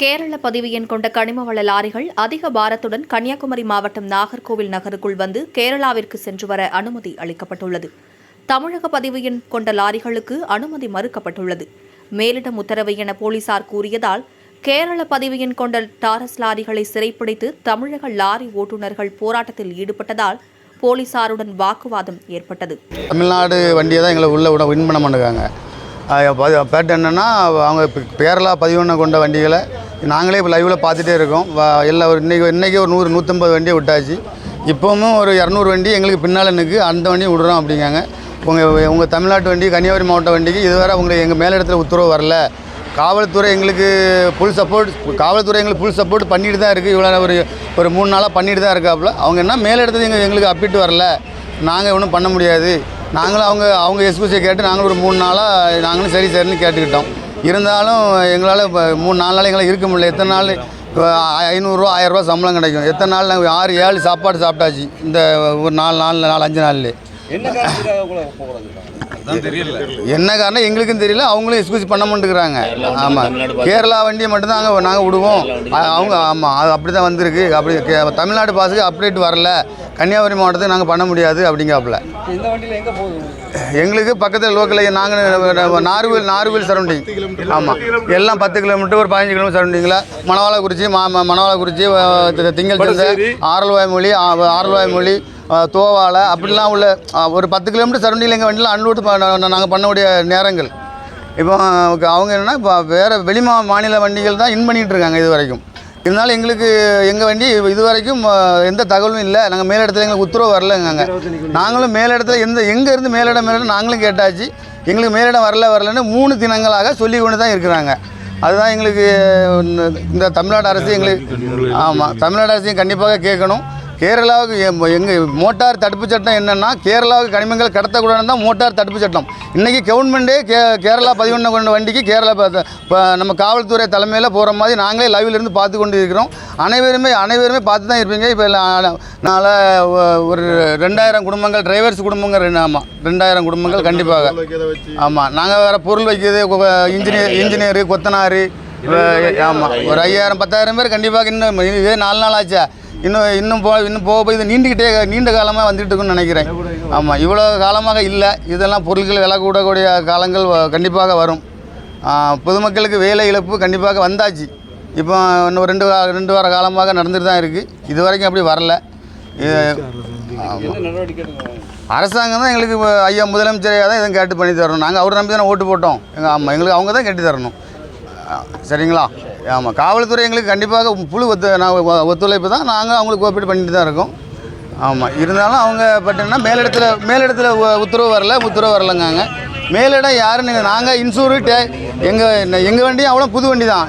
கேரள பதிவு எண் கொண்ட கனிம வள லாரிகள் அதிக பாரத்துடன் கன்னியாகுமரி மாவட்டம் நாகர்கோவில் நகருக்குள் வந்து கேரளாவிற்கு சென்று வர அனுமதி அளிக்கப்பட்டுள்ளது. தமிழக பதிவு எண் கொண்ட லாரிகளுக்கு அனுமதி மறுக்கப்பட்டுள்ளது. மேலிடம் உத்தரவு என போலீசார் கூறியதால் கேரள பதிவு எண் கொண்ட டாரஸ் லாரிகளை சிறைப்பிடித்து தமிழக லாரி ஓட்டுநர்கள் போராட்டத்தில் ஈடுபட்டதால் போலீசாருடன் வாக்குவாதம் ஏற்பட்டது. தமிழ்நாடு வண்டியை தான் எங்களை உள்ள விட வின் பண்ண மாட்டேங்காங்க பேட் என்னென்னா அவங்க கேரளா பதிவண்ண கொண்ட வண்டிகளை நாங்களே இப்போ லைவில் பார்த்துட்டே இருக்கோம். எல்லா ஒரு இன்றைக்கி இன்றைக்கி ஒரு நூறு நூற்றம்பது வண்டியை விட்டாச்சு. இப்போவும் ஒரு இரநூறு வண்டி எங்களுக்கு பின்னால் நிற்கு அந்த வண்டி விடுறோம் அப்படிங்காங்க. உங்கள் உங்கள் தமிழ்நாட்டு வண்டி கன்னியாகுமரி மாவட்ட வண்டிக்கு இதுவரை உங்களுக்கு எங்கள் மேலிடத்தில் உத்தரவு வரல. காவல்துறை எங்களுக்கு ஃபுல் சப்போர்ட் காவல்துறை எங்களுக்கு ஃபுல் சப்போர்ட் பண்ணிட்டு தான் இருக்குது இவ்வளோ ஒரு ஒரு மூணு நாளாக பண்ணிட்டு தான் இருக்காப்புல. அவங்க என்ன மேலிடத்துல எங்கள் எங்களுக்கு அப்பிட்டு வரல. நாங்கள் ஒன்றும் பண்ண முடியாது. நாங்களும் அவங்க அவங்க எஸ்கூசியை கேட்டு நாங்களும் ஒரு மூணு நாளாக நாங்களும் சரி சரின்னு கேட்டுக்கிட்டோம். இருந்தாலும் எங்களால் இப்போ மூணு நாலு நாள் எங்களால் இருக்க முடியல. எத்தனை நாள்? இப்போ ஐநூறுரூவா ஆயிரரூவா சம்பளம் கிடைக்கும். எத்தனை நாள்? நாங்கள் ஆறு ஏழு சாப்பாடு சாப்பிட்டாச்சு. இந்த ஒரு நாலு நாலு நாலு அஞ்சு நாள்லேயே. என்ன காரணம்? எங்களுக்கும் தெரியல. அவங்களும் எக்ஸ்கூஸ் பண்ண மாட்டேங்கிறாங்க ஆமாம் கேரளா வண்டியை மட்டும்தான் அங்கே நாங்கள் விடுவோம். அவங்க ஆமாம் அது அப்படி தான் வந்திருக்கு. அப்படி தமிழ்நாடு பாஸுக்கு அப்டேட் வரல. கன்னியாகுமரி மாவட்டத்துக்கு நாங்கள் பண்ண முடியாது அப்படிங்காப்புல? எங்களுக்கு பக்கத்தில் லோக்கலில் நாங்கள் நார்வேல் நார்வேல் சரௌண்டிங். ஆமாம் எல்லாம் பத்து கிலோமீட்டர் ஒரு பதினஞ்சு கிலோமீட்டர் சரௌண்டிங்கில் மணவாளக்குறிச்சி மா மணவாளக்குறிச்சி திங்கள் சந்தை ஆரல்வாய் மொழி ஆரல்வாய் மொழி தோவாலை அப்படிலாம் உள்ள ஒரு பத்து கிலோமீட்டர் சரௌண்டிங்கில் எங்கள் வண்டியில் அன்லோடு நாங்கள் பண்ணக்கூடிய நேரங்கள். இப்போ அவங்க என்னென்னா இப்போ வேறு வெளிமா மாநில வண்டிகள் தான் இன் பண்ணிகிட்டு இருக்காங்க இது வரைக்கும். இருந்தாலும் எங்களுக்கு எங்கள் வண்டி இது வரைக்கும் எந்த தகவலும் இல்லை. நாங்கள் மேலிடத்தில் எங்களுக்கு உத்தரவு வரலங்க நாங்களும் மேலிடத்தில் எந்த எங்கேருந்து மேலிடம் மேலிடம் நாங்களும் கேட்டாச்சு. எங்களுக்கு மேலிடம் வரல வரலன்னு மூணு தினங்களாக சொல்லி கொண்டு தான் இருக்கிறாங்க. அதுதான் எங்களுக்கு இந்த- இந்த தமிழ்நாடு அரசு எங்களுக்கு ஆமாம் தமிழ்நாடு அரசையும் கண்டிப்பாக கேட்கணும். கேரளாவுக்கு எங்கள் மோட்டார் தடுப்பு சட்டம் என்னென்னா கேரளாவுக்கு கனிமங்கள் கடத்தக்கூடாதுன்னு தான் மோட்டார் தடுப்பு சட்டம். இன்றைக்கி கவர்மெண்ட்டே கே கேரளா பதிவண்ண கொண்ட வண்டிக்கு கேரளா நம்ம காவல்துறை தலைமையில் போகிற மாதிரி நாங்களே லைவ்ல இருந்து பார்த்து கொண்டு இருக்கிறோம் அனைவருமே அனைவருமே பார்த்து தான் இருப்பீங்க. இப்போ நாளை ஒரு ரெண்டாயிரம் குடும்பங்கள் டிரைவர்ஸ் குடும்பங்கள் ரெண்டு ஆமாம் ரெண்டாயிரம் குடும்பங்கள் கண்டிப்பாக. ஆமாம் நாங்கள் வேறு பொருள் வைக்கிறது இன்ஜினியர் இன்ஜினியரு கொத்தனார் ஆமாம் ஒரு ஐயாயிரம் பத்தாயிரம் பேர் கண்டிப்பாக இன்னும் இதே நாலு நாள் ஆச்சா? இன்னும் இன்னும் போ இன்னும் போக போய் இது நீண்டுக்கிட்டே நீண்ட காலமாக வந்துட்டு இருக்குன்னு நினைக்கிறேன். ஆமாம் இவ்வளோ காலமாக இல்லை. இதெல்லாம் பொருட்கள் விலை கூடக்கூடிய காலங்கள் வ- கண்டிப்பாக வரும். பொதுமக்களுக்கு வேலை இழப்பு கண்டிப்பாக வந்தாச்சு. இப்போ இன்னும் ரெண்டு ரெண்டு வார காலமாக நடந்துட்டு தான் இருக்குது இது வரைக்கும் அப்படி வரல. அரசாங்கம் தான் எங்களுக்கு ஐயா முதலமைச்சரையாக தான் இதை கேட்டு பண்ணி தரணும். நாங்கள் அவரை நம்பி தானே ஓட்டு போட்டோம். எங்கள் ஆமாம் எங்களுக்கு அவங்க தான் கட்டி தரணும். சரிங்களா? ஆமாம் காவல்துறை எங்களுக்கு கண்டிப்பாக புழு ஒத்து நான் ஒத்துழைப்பு தான் நாங்கள் அவங்களுக்கு கோஆப்ரேட் பண்ணிட்டு தான் இருக்கோம். ஆமாம் இருந்தாலும் அவங்க பார்த்தீங்கன்னா மேலிடத்தில் மேலிடத்தில் உத்தரவு வரல உத்தரவு வரலங்காங்க. மேலிடம் யாருன்னு நாங்கள் இன்சூரு டே எங்கள் எங்கள் வண்டியும் அவ்வளோ புது வண்டி தான்.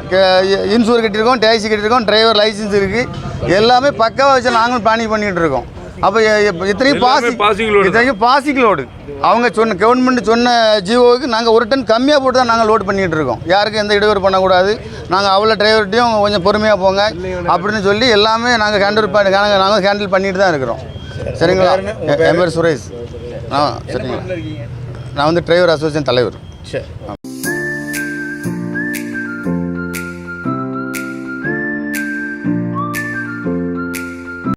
இன்சூர் கட்டியிருக்கோம் டேக்ஸி கட்டியிருக்கோம் டிரைவர் லைசன்ஸ் இருக்குது எல்லாமே பக்காவாக வச்சு நாங்களும் பிளானிங் பண்ணிகிட்டு இருக்கோம். அப்போ இத்தனையும் பாசி இத்தனைக்கும் பாசிக் லோடு அவங்க சொன்ன கவர்மெண்ட் சொன்ன ஜியோவுக்கு நாங்கள் ஒரு டன் கம்மியாக போட்டு தான் நாங்கள் லோடு பண்ணிகிட்டு இருக்கோம். யாருக்கும் எந்த இடையூறு பண்ணக்கூடாது. நாங்கள் அவ்வளோ டிரைவர்கிட்டையும் கொஞ்சம் பொறுமையாக போங்க அப்படின்னு சொல்லி எல்லாமே நாங்கள் ஹேண்டில் பண்ணி நாங்கள் நாங்கள் ஹேண்டில் பண்ணிட்டு தான் இருக்கிறோம். சரிங்களா? என் பேர் சுரேஷ். ஆ சரிங்களா. நான் வந்து டிரைவர் அசோசியேஷன் தலைவர். சரி.